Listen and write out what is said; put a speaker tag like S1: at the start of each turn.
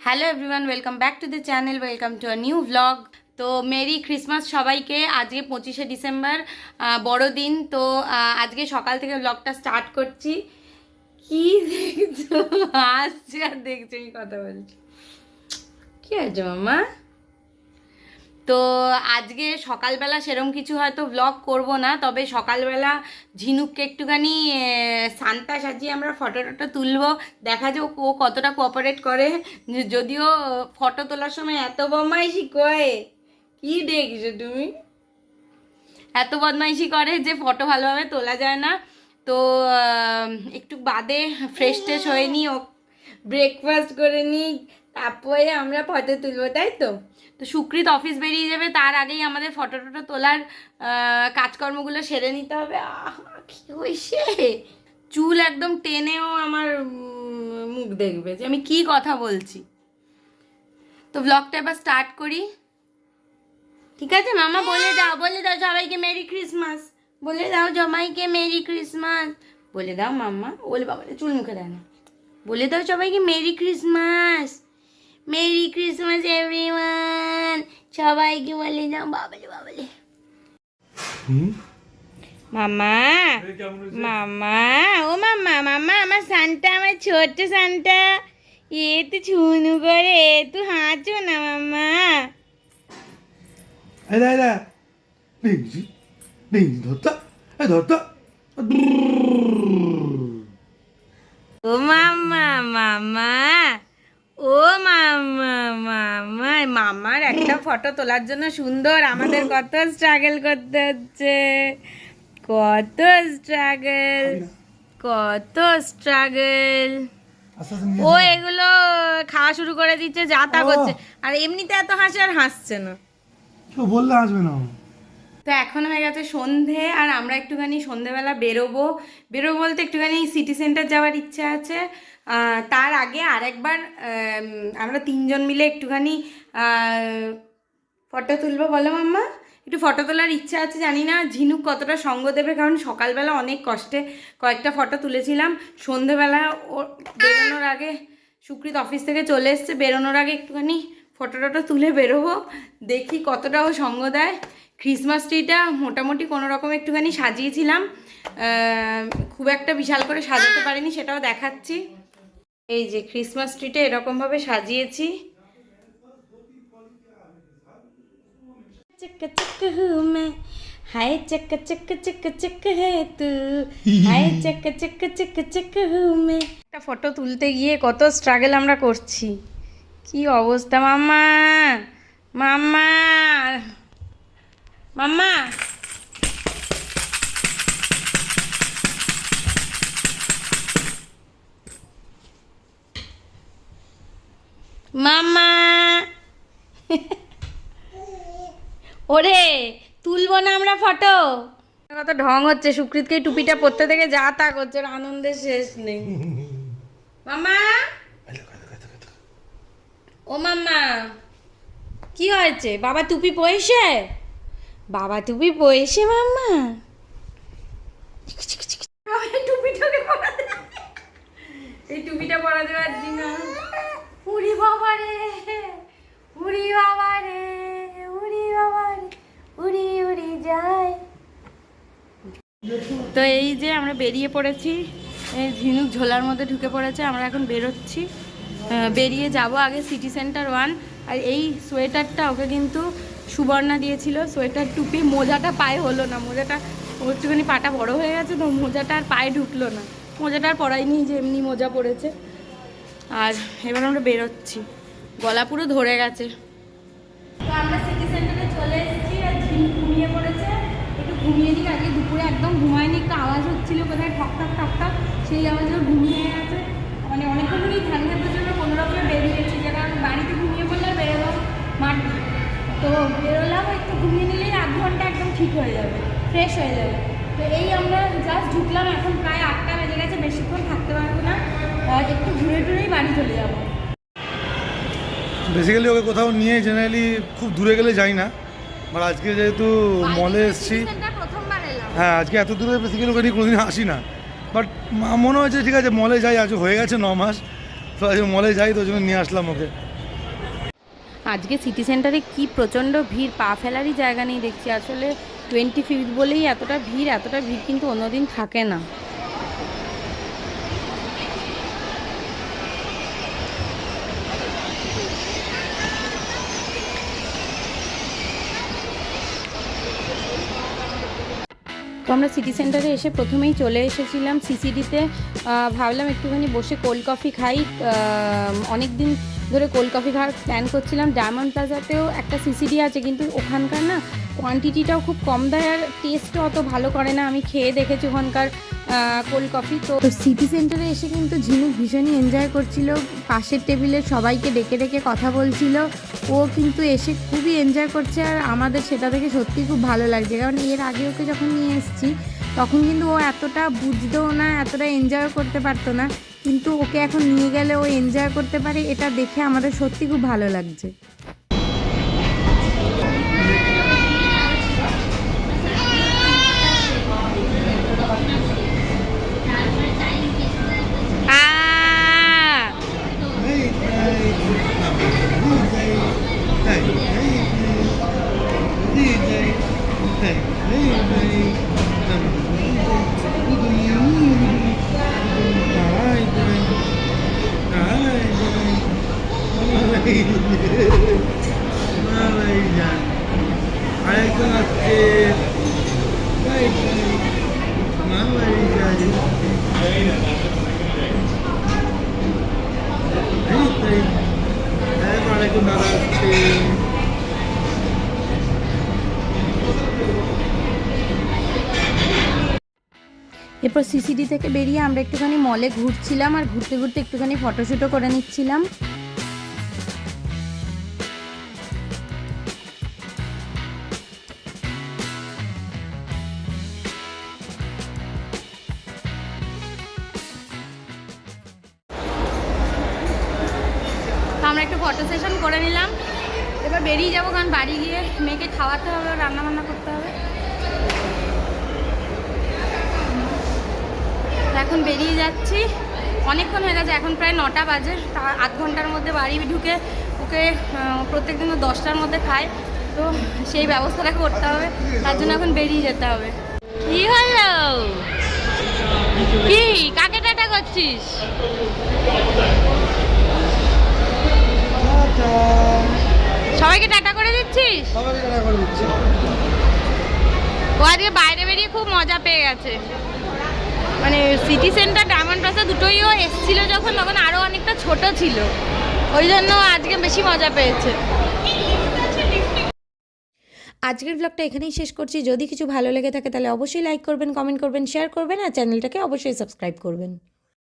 S1: Hello everyone welcome back to the channel welcome to a new vlog তো merry Christmas সবাইকে, আজকে পঁচিশে December বড়দিন, তো আজকে সকাল থেকে ব্লগটা স্টার্ট করছি। কি দেখছ? আসছে আর দেখছি, আমি কথা বলছি। কী আছে মামা তো আজকে সকালবেলা সেরম কিছু হয়তো ব্লগ করব না, তবে সকালবেলা ঝিনুককে একটুখানি সান্তা সাজিয়ে আমরা ফটো টটো তুলবো, দেখা যাক ও কতটা কোঅপারেট করে। যদিও ফটো তোলার সময় এত বদমাইশি করে, কি দেখছ তুমি? এত বদমাইশি করে যে ফটো ভালোভাবে তোলা যায় না। তো একটু বাদে ফ্রেশ ট্রেশ হয়ে নিই, ও ব্রেকফাস্ট করে নিই তারপরে আমরা ফটো তুলবো, তাই তো? তো সুকৃত অফিস বেরিয়ে যাবে, তার আগেই আমাদের ফটো টটো তোলার কাজকর্মগুলো সেরে নিতে হবে। কি হয়েছে চুল একদম টেনেও আমার মুখ দেখবে যে আমি কি কথা বলছি। তো ব্লগটা এবার স্টার্ট করি। ঠিক আছে, মামা? বলে দাও বলে দাও সবাইকে মেরি ক্রিসমাস। বলে দাও জমাইকে মেরি ক্রিসমাস। বলে দাও মাম্মা বলে বাবা চুল মুখে দেয় না। বলে দাও সবাইকে merry Christmas. Merry Christmas everyone সবাইকে বলে দাও বাবলে বাবলে। মামা মামা ও মামা মামা আমার সানটা আমার ছোট্ট সানটা। এ তো ছুনু করে এ তো হাঁচো না মামা।
S2: এই দা দা ডিংজি ডিং ধরতা এই ধরতা
S1: ও মামা মামা। ও মামা মামা মামার একটা ফটো তোলার জন্য সুন্দর। আমাদের কত স্ট্রাগল করতে হচ্ছে। কত স্ট্রাগল কত স্ট্রাগল ও এগুলো খাওয়া শুরু করে দিচ্ছে যা তা করছে। আর এমনিতে এত হাসে আর হাসছে না।
S2: বললে আসবে না
S1: তো এখন হয়ে গেছে সন্ধে আর আমরা একটুখানি সন্ধেবেলা বেরোবো। বেরোবো বলতে একটুখানি সিটি সেন্টার যাওয়ার ইচ্ছা আছে। তার আগে আরেকবার আম, আমরা তিনজন মিলে একটুখানি ফটো তুলবো। বলো মাম্মা একটু ফটো তোলার ইচ্ছা আছে জানি না ঝিনুক কতটা সঙ্গ দেবে কারণ সকালবেলা অনেক কষ্টে কয়েকটা ফটো তুলেছিলাম। সন্ধেবেলা ও বেরোনোর আগে সুকৃত অফিস থেকে চলে এসছে বেরোনোর আগে একটুখানি ফটো টটো তুলে বেরোবো দেখি কতটা ও সঙ্গ দেয়। ক্রিসমাস ট্রিটা মোটামুটি কোনো রকম একটুখানি সাজিয়েছিলাম আহ, খুব একটা বিশাল করে সাজাতে পারিনি সেটাও দেখাচ্ছি এই যে ক্রিসমাস ট্রিটা এরকমভাবে সাজিয়েছি चक चक हूँ मैं हाय चक चक चक चक है तू हाय चक चक चक चक हूँ मैं একটা ফটো তুলতে গিয়ে কত স্ট্রাগল আমরা করছি কি অবস্থা মাম্মা মাম্মা মাম্মা। মাম্মা। ওরে তুলবো না আমরা ফটো। কত ঢং হচ্ছে সুকৃতকে টুপিটা পরতে থেকে যা তা করছে ওর আনন্দের শেষ নেই। মামা ও মাম্মা কি হয়েছে? বাবা টুপি পয়েছে বাবা টুপি পয়েছে মাম্মা। টুপিটাকে। এই টুপিটা পরা দেওয়ার জন্য উড়ি বাবা রে, উড়ি বাবা রে, উড়ি বাবা রে, উড়ি উড়ি যায়। তো এই যে আমরা বেরিয়ে পড়েছি, এই ঝিনুক ঝোলার মধ্যে ঢুকে পড়েছে, আমরা এখন বেরোচ্ছি। বেরিয়ে যাব আগে সিটি সেন্টার ওয়ান আর এই সোয়েটারটা ওকে কিন্তু সুবর্ণা দিয়েছিল সোয়েটার টুপি মোজাটা পায়ে হলো না, মোজাটা একটুখানি পাটা বড় হয়ে গেছে, তো মোজাটা আর পায়ে ঢুকলো না। মোজাটা আর পরাইনি যে এমনি মোজা পড়েছে। আর এবার আমরা বেরোচ্ছি। গলা পুরো ধরে গেছে। তো আমরা সিটি সেন্টারে চলে এসেছি, আর ঘুমিয়ে পড়েছে। একটু ঘুমিয়ে দিই আগে দুপুরে একদম ঘুমায়নি, একটু আওয়াজ হচ্ছিল কোথায়, ঠক ঠক ঠক ঠক, সেই আওয়াজে ঘুমিয়ে গেছে। মানে অনেকক্ষণ ধরেই ধ্যান ধারণের জন্য কোনো রকমে বেরিয়েছি, যে কারণ বাড়িতে ঘুমিয়ে পড়লে বেরোলাম মাঠ তো বেরোলাম একটু ঘুমিয়ে নিলেই আধ ঘণ্টা একদম ঠিক হয়ে যাবে ফ্রেশ হয়ে যাবে। তো এই আমরা জাস্ট ঢুকলাম এখন প্রায় আটটা বেজে গেছে বেশিক্ষণ থাকতে পারব না। একটু ঘুরে টুরেই বাড়ি চলে যাব।
S2: বেসিক্যালি ওকে কোথাও নিয়ে জেনারেলি খুব দূরে গেলে যাই না বাট আজকে যেহেতু মলে এসেছি। হ্যাঁ আজকে এত দূরে বেসিক্যালি ওকে নিয়ে কোনোদিন আসি না। বাট মনে হয়েছে ঠিক আছে মলে যাই আজ হয়ে গেছে ন মাস তো আজকে মলে যাই তো ওই জন্য নিয়ে আসলাম ওকে।
S1: আজকে সিটি সেন্টারে কি প্রচণ্ড ভিড়, পা ফেলারই জায়গা নেই দেখছি। আসলে টোয়েন্টি ফিফথ বলেই এতটা ভিড় এতটা ভিড় কিন্তু অন্যদিন থাকে না। তো আমরা সিটি সেন্টারে এসে প্রথমেই চলে এসেছিলাম সিসিডিতে ভাবলাম একটুখানি বসে কোল্ড কফি খাই। অনেক দিন ধরে কোল্ড কফি খাওয়ার প্ল্যান করছিলাম। ডায়মন্ড প্লাজাতেও একটা সিসিডি আছে, কিন্তু ওখানকার না কোয়ান্টিটিটাও খুব কম দেয় আর টেস্টও অত ভালো করে না। আমি খেয়ে দেখেছি ওখানকার কোল্ড কফি তো সিটি সেন্টারে এসে কিন্তু ঝিনুক ভীষণই এনজয় করছিল। পাশের টেবিলে সবাইকে ডেকে ডেকে কথা বলছিল। ও কিন্তু এসে খুবই এনজয় করছে আর আমাদের সেটা দেখে সত্যি খুব ভালো লাগছে। কারণ এর আগে ওকে যখন নিয়ে এসেছি, তখন কিন্তু ও এতটা বুঝতেও না, এতটা এনজয় করতে পারতো না। কিন্তু ওকে এখন নিয়ে গেলে ও এনজয় করতে পারে, এটা দেখে আমাদের সত্যি খুব ভালো লাগছে। এরপর সিসিডি থেকে বেরিয়ে আমরা একটুখানি মলে ঘুরছিলাম আর ঘুরতে ঘুরতে একটুখানি ফটোশ্যুটও করে নিচ্ছিলাম। আমরা একটু ফটো সেশন করে নিলাম। এবার বেরিয়ে যাব কারণ বাড়ি গিয়ে মেয়েকে খাওয়াতে হবে রান্না বান্না করতে হবে। এখন বেরিয়ে যাচ্ছি। অনেকক্ষণ হয়ে গেছে এখন প্রায় নটা বাজে। আধ ঘণ্টার মধ্যে বাড়ি ঢুকে ওকে প্রত্যেক দিন দশটার মধ্যে খায়। তো সেই ব্যবস্থাটা করতে হবে তার জন্য এখন বেরিয়ে যেতে হবে। কি হলো? কি? কাকে টাটা করছিস? সবাইকে টাটা করে দিচ্ছিস? ও আজকে বাইরে বেরিয়ে খুব মজা পেয়ে গেছে। মানে সিটি সেন্টার ডায়মন্ড প্লাসা দুটোই ও এসছিল যখন, তখন আরও অনেকটা ছোট ছিল। ওই জন্য আজকে বেশি মজা পেয়েছে। আজকের ব্লগটা এখানেই শেষ করছি। যদি কিছু ভালো লেগে থাকে, তাহলে অবশ্যই লাইক করবেন কমেন্ট করবেন শেয়ার করবেন, আর চ্যানেলটাকে অবশ্যই সাবস্ক্রাইব করবেন।